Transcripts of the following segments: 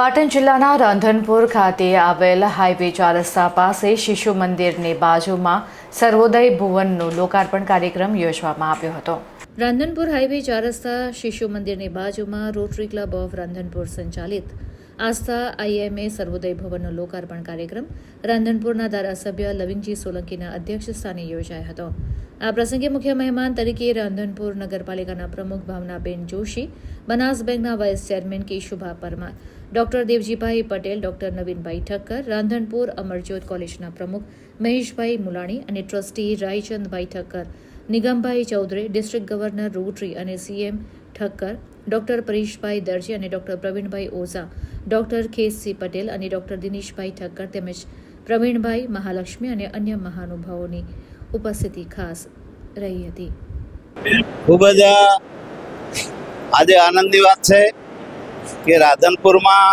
પાટણ જિલ્લાના રાંધનપુર ખાતે આવેલ હાઈવે ચાર રસ્તા પાસે શિશુ મંદિરની બાજુમાં સર્વોદય ભુવનનો લોકાર્પણ કાર્યક્રમ યોજવામાં આવ્યો હતો. રાંધનપુર હાઈવે ચાર રસ્તા શિશુ મંદિરની બાજુમાં રોટરી ક્લબ ઓફ રાંધનપુર સંચાલિત આસ્થા, આઈએમએ, સર્વોદય ભવનનો લોકાર્પણ કાર્યક્રમ, રાંધનપુરના ધારાસભ્ય લવિંગજી સોલંકીના અધ્યક્ષ સ્થાને યોજાયો હતો. આ પ્રસંગે મુખ્ય મહેમાન તરીકે રાંધનપુર નગરપાલિકાના પ્રમુખ ભાવનાબેન જોશી, બનાસ બેંકના vice chairman Keshubha Parmar, doctor Devjibhai Patel, doctor Navinbhai Thakkar, Radhanpur Amarjyot કોલેજના પ્રમુખ મહેશભાઈ મુલાણી અને trustee Raichandbhai Thakkar, Nigambhai Chaudhary, district governor Rotary અને સીએમ ઠક્કર ડોક્ટર પરેશભાઈ દરજી અને doctor Pravinbhai Oza, doctor K C Patel અને ડોક્ટર દિનેશભાઈ ઠક્કર તેમજ પ્રવીણભાઈ મહાલક્ષ્મી અને અન્ય મહાનુભાવોની ઉપસ્થિતિ ખાસ રહી હતી. ખૂબ જ આજે આનંદની વાત છે કે રાધનપુરમાં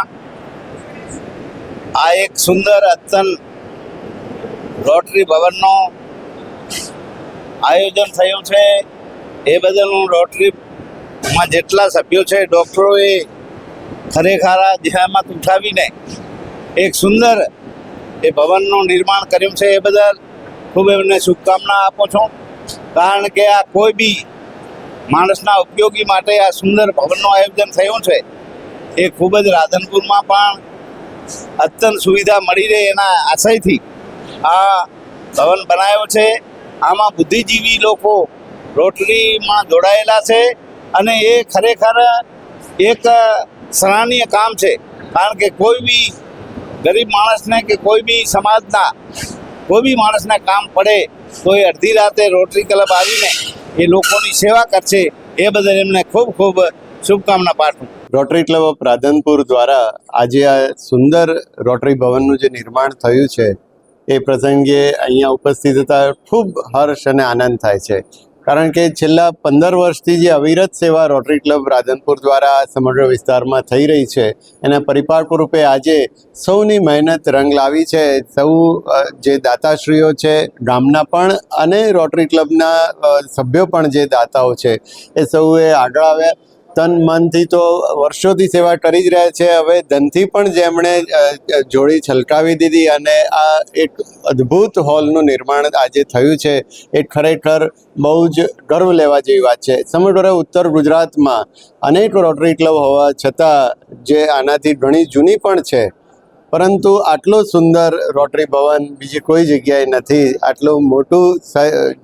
આ એક સુંદર અતન રોટરી ભવનનું આયોજન થયું છે. એ બદલ હું રોટરીમાં જેટલા સભ્યો છે, ડૉક્ટરોએ ખરેખર આ દિશામાં ઉઠાવીને એક સુંદર એ ભવનનું નિર્માણ કર્યું છે એ બદલ ખૂબ એમને શુભકામના આપું છું. કારણ કે આ કોઈ બી માણસના ઉપયોગી માટે આ સુંદર ભવનનું આયોજન થયું છે, એ ખૂબ જ રાધનપુરમાં પણ અત્યંત સુવિધા મળી રહે એના આશયથી આ ભવન બનાવ્યો છે. આમાં બુદ્ધિજીવી લોકો રોટરીમાં જોડાયેલા છે. અને એ ખરેખર એક સરાહનીય કામ છે. કારણ કે કોઈ બી ગરીબ માણસને કે કોઈ બી સમાજના, કોઈ બી માણસને કામ પડે, તો એ અડધી રાતે રોટરી ક્લબ આવીને એ લોકોની સેવા કરશે. એ બદલ એમને ખૂબ ખૂબ શુભકામના પાઠવું. રોટરી ક્લબ ઓફ રાધનપુર દ્વારા આજે આ સુંદર રોટરી ભવનનું જે નિર્માણ થયું છે, એ પ્રસંગે અહીંયા ઉપસ્થિત થતા ખૂબ હર્ષ અને આનંદ થાય છે. કારણ કે છેલ્લા પંદર વર્ષથી જે અવિરત સેવા રોટરી ક્લબ રાધનપુર દ્વારા સમગ્ર વિસ્તારમાં થઈ રહી છે, એના પરિપાર્ક રૂપે આજે સૌની મહેનત રંગ લાવી છે. સૌ જે દાતાશ્રીઓ છે, ગામના પણ અને રોટરી ક્લબના સભ્યો પણ જે દાતાઓ છે, એ સૌએ આગળ આવ્યા. તન મનથી તો વર્ષોથી સેવા કરી જ રહ્યા છે. હવે ધનથી પણ જેમણે જોડી છલકાવી દીધી અને આ એક અદ્ભુત હોલનું નિર્માણ આજે થયું છે. એ ખરેખર બહુ જ ગર્વ લેવા જેવી વાત છે. સમગ્ર ઉત્તર ગુજરાતમાં અનેક રોટરી ક્લબ હોવા છતાં જે આનાથી ઘણી જૂની પણ છે. પરંતુ આટલું સુંદર રોટરી ભવન બીજી કોઈ જગ્યાએ નથી. આટલું મોટું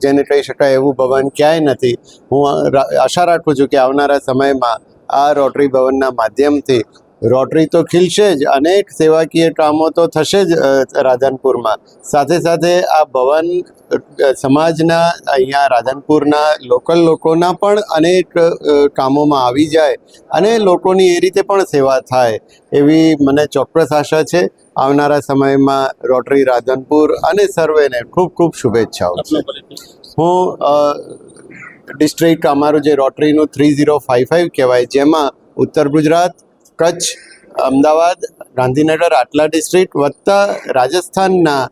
જેને કહી શકાય એવું ભવન ક્યાંય નથી. હું આશા રાખું છું કે આવનારા સમયમાં આ રોટરી ભવનના માધ્યમથી રોટરી તો ખીલશે જ, અનેક સેવાકીય કામો તો થશે જ રાધનપુરમાં. સાથે સાથે આ ભવન સમાજના, અહીંયા રાધનપુરના લોકલ લોકોના પણ અનેક કામોમાં આવી જાય અને લોકોની એ રીતે પણ સેવા થાય એવી મને ચોક્કસ આશા છે. આવનારા સમયમાં રોટરી રાધનપુર અને સર્વેને ખૂબ ખૂબ શુભેચ્છાઓ હું ડિસ્ટ્રિક્ટ અમારું જે રોટરીનું થ્રી ઝીરો ફાઇવ ફાઇવ કહેવાય, જેમાં ઉત્તર ગુજરાત કચ્છ, અમદાવાદ, ગાંધીનગર, આટલા ડિસ્ટ્રિક્ટ વત્તા રાજસ્થાનના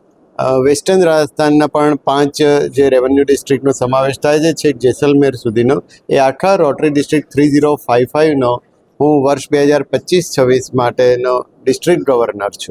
વેસ્ટર્ન રાજસ્થાનના પણ પાંચ જે રેવન્યુ ડિસ્ટ્રિક્ટનો સમાવેશ થાય છે, છેક જેસલમેર સુધીનો. એ આખા Rotary district three zero five ફાઇવનો હું વર્ષ બે હજાર પચીસ છવ્વીસ માટેનો ડિસ્ટ્રિક્ટ ગવર્નર છું.